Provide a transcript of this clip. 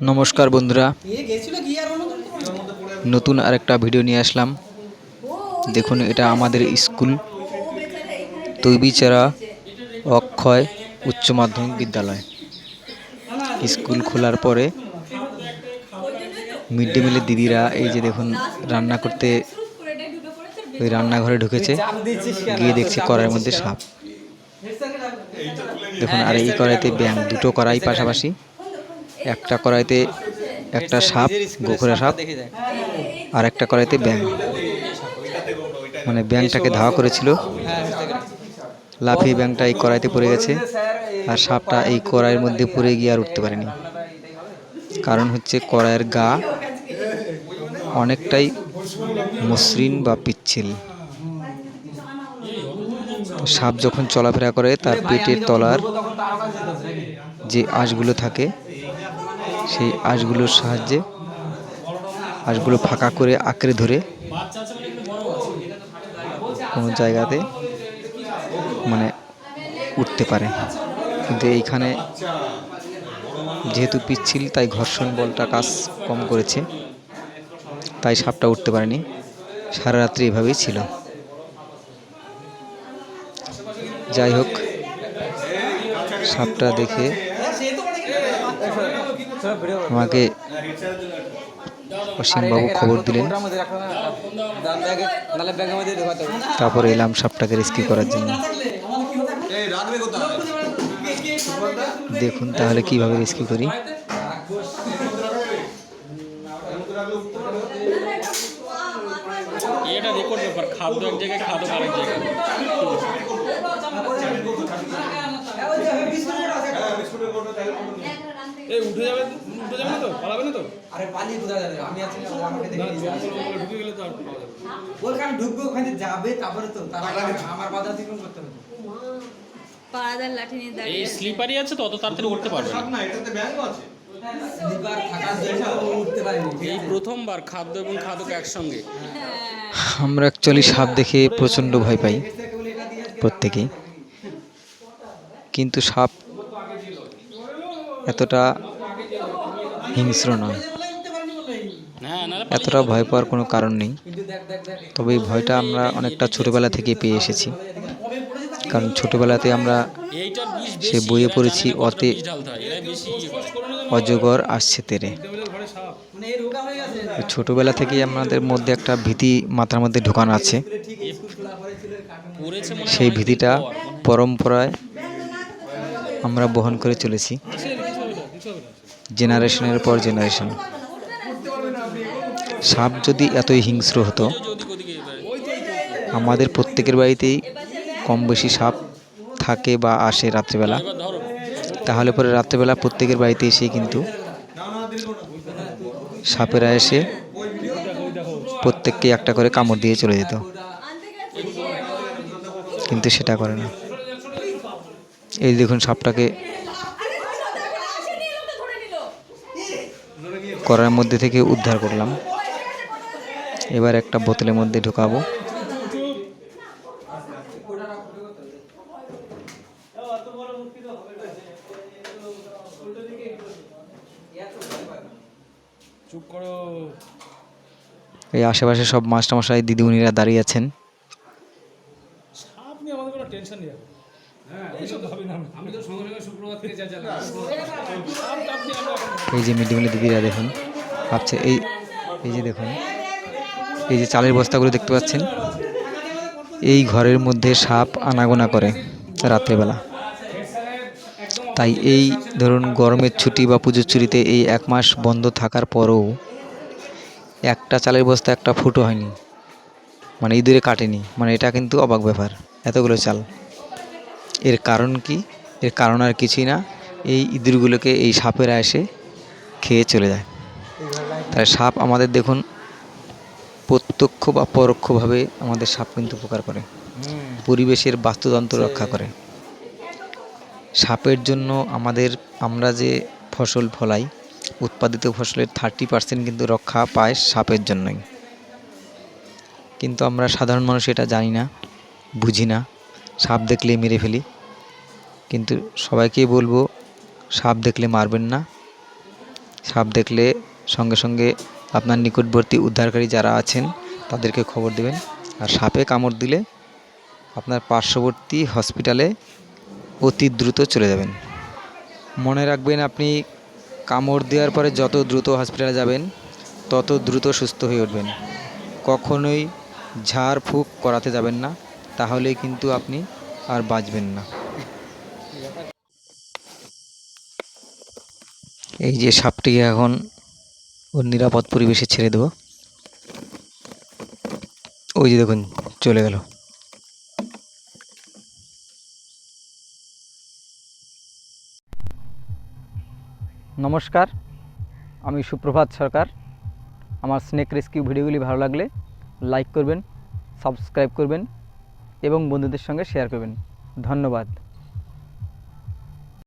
নমস্কার বন্ধুরা? নতুন আরেকটা ভিডিও নিয়ে আসলাম। দেখুন, এটা আমাদের স্কুল। তৈবিচারা অক্ষয় উচ্চ মাধ্যমিক বিদ্যালয়। স্কুল খোলার পরে মিড ডে মিলের দিদিরা এই যে দেখুন, রান্না করতে, ওই রান্নাঘরে ঢুকেছে। গিয়ে দেখছে কড়াইয়ের মধ্যে সাপ। দেখুন, আর এই কড়াইতে ব্যাং দুটো কড়াই পাশাপাশি। একটা কড়াইতে একটা সাপ, গোখরা সাপ, আর একটা কড়াইতে ব্যাং মানে ব্যাংটাকে ধাওয়া করেছিল। লাফিয়ে ব্যাংটা এই কড়াইতে পড়ে গেছে, আর সাপটা এই কড়াইয়ের মধ্যে পড়ে গিয়ে আর উঠতে পারেনি। কারণ হচ্ছে কড়াইয়ের গা অনেকটাই মসৃণ বা পিচ্ছিল। সাপ যখন চলাফেরা করে, তার পেটের তলার যে আঁশগুলো থাকে সেই আঁশগুলোর সাহায্যে আঁশগুলো ফাঁকা করে আঁকড়ে ধরে কোনো জায়গাতে মানে উঠতে পারে। কিন্তু এইখানে যেহেতু পিচ্ছিল, তাই ঘর্ষণ বলটা কাজ কম করেছে। তাই সাপটা উঠতে পারেনি। সারা রাত্রি এভাবেই ছিল। যাই হোক, সাপটা দেখে আমাকে অসীমবাবু খবর দিলেন। তারপরে এলাম সাপটাকে রেস্কিউ করার জন্য। দেখুন তাহলে কীভাবে রেস্কিউ করি। এটা রেকর্ড ব্যাপার খাদ্য এক জায়গায় খাদক আরেক জায়গায়। এই উঠে যাবে উঠে যাবে না তো? পালাবে না তো? আরে পালিয়ে কোথায় যাবে? আমি আছি আমাকে দেখে ঢুকে গেলে তো আর পাওয়া যাবে না। বলকে আমি ঢুকবো ওখানে যাবে তারপরে তো তার আগে আমার বাধা অতিক্রম করতে হবে। পাড়াদার লাঠি নিয়ে দাঁড়িয়ে আছে। স্লিপারই আছে তো অত তাড়াতাড়ি উঠতে পারবে না। উঠতে পারেনি। ঠিক এই আছে? প্রথমবার খাদ্য এবং খাদক একসঙ্গে। আমরা অ্যাকচুয়ালি সাপ দেখে প্রচণ্ড ভয় পাই প্রত্যেকেই। কিন্তু সাপ এতটা হিংস্র নয়। এতটা ভয় পাওয়ার কোনো কারণ নেই। তবে এই ভয়টা আমরা অনেকটা ছোটোবেলা থেকে পেয়ে এসেছি। কারণ ছোটোবেলাতে আমরা সে বইয়ে পড়েছি, অতে। অজগর আসছে তেরে। ছোটোবেলা থেকেই আমাদের মধ্যে একটা ভীতি মাথার মধ্যে ঢোকানো আছে। সেই ভীতিটা পরম্পরায় আমরা বহন করে চলেছি। জেনারেশনের পর জেনারেশন। সাপ যদি এতই হিংস্র হতো। আমাদের প্রত্যেকের বাড়িতেই কম বেশি সাপ থাকে বা আসে রাত্রেবেলা। তাহলে পরে রাত্রেবেলা প্রত্যেকের বাড়িতে এসে কিন্তু সাপেরা এসে প্রত্যেককে একটা করে কামড় দিয়ে চলে যেত। কিন্তু সেটা করে না। এই দেখুন সাপটাকে করার মধ্যে থেকে উদ্ধার করলাম। এবার একটা বোতলের মধ্যে ঢোকাবো। এই আশেপাশে সব মাস্টারমশাই দিদিমণিরা দাঁড়িয়ে আছেন সাপ নিয়ে আমাদের কোনো টেনশন নেই এখন। হ্যাঁ এইসব ভাবি না আমরা। আমি তো সঙ্গে সঙ্গে শুক্রবার থেকে যা চালাম সাপ টাপ নিয়ে আমরা এখন এই যে মিড ডে মিলের দিদিরা দেখুন ভাবছে এই এই যে দেখুন এই যে চালের বস্তাগুলো দেখতে পাচ্ছেন এই ঘরের মধ্যে সাপ আনাগোনা করে রাত্রেবেলা। তাই এই ধরুন গরমের ছুটি বা পুজোর ছুটিতে এই এক মাস বন্ধ থাকার পরেও একটা চালের বস্তা একটা ফুটো হয়নি। মানে ইঁদুরে কাটেনি। মানে এটা কিন্তু অবাক ব্যাপার এতগুলো চাল। এর কারণ কি? এর কারণ আর কিছুই না। এই ইঁদুরগুলোকে এই সাপেরা এসে খেয়ে চলে যায়। তাই সাপ আমাদের দেখুন প্রত্যক্ষ বা পরোক্ষভাবে আমাদের সাপ কিন্তু উপকার করে। পরিবেশের বাস্তুতন্ত্র রক্ষা করে। সাপের জন্য আমাদের আমরা যে ফসল ফলাই উৎপাদিত ফসলের থার্টি পার্সেন্ট কিন্তু রক্ষা পায় সাপের জন্যই। কিন্তু আমরা সাধারণ মানুষ এটা জানি না বুঝি না। সাপ দেখলে মেরে ফেলি। কিন্তু সবাইকে বলব, সাপ দেখলে মারবেন না। সাপ দেখলে সঙ্গে সঙ্গে আপনার নিকটবর্তী উদ্ধারকারী যারা আছেন, তাদেরকে খবর দেবেন। আর সাপে কামড় দিলে আপনার পার্শ্ববর্তী হসপিটালে অতি দ্রুত চলে যাবেন। মনে রাখবেন আপনি কামড় দেওয়ার পরে যত দ্রুত হসপিটালে যাবেন, তত দ্রুত সুস্থ হয়ে উঠবেন। কখনোই ঝাড় ফুঁক করাতে যাবেন না। তাহলে কিন্তু আপনি আর বাঁচবেন না। এই যে সাপটিকে এখন ওর নিরাপদ পরিবেশে ছেড়ে দেবো। ওই যে দেখুন, চলে গেল। নমস্কার, আমি সুপ্রভাত সরকার। আমার স্নেক রেস্কিউ ভিডিওগুলি ভালো লাগলে লাইক করবেন, সাবস্ক্রাইব করবেন। এবং বন্ধুদের সঙ্গে শেয়ার করবেন। ধন্যবাদ।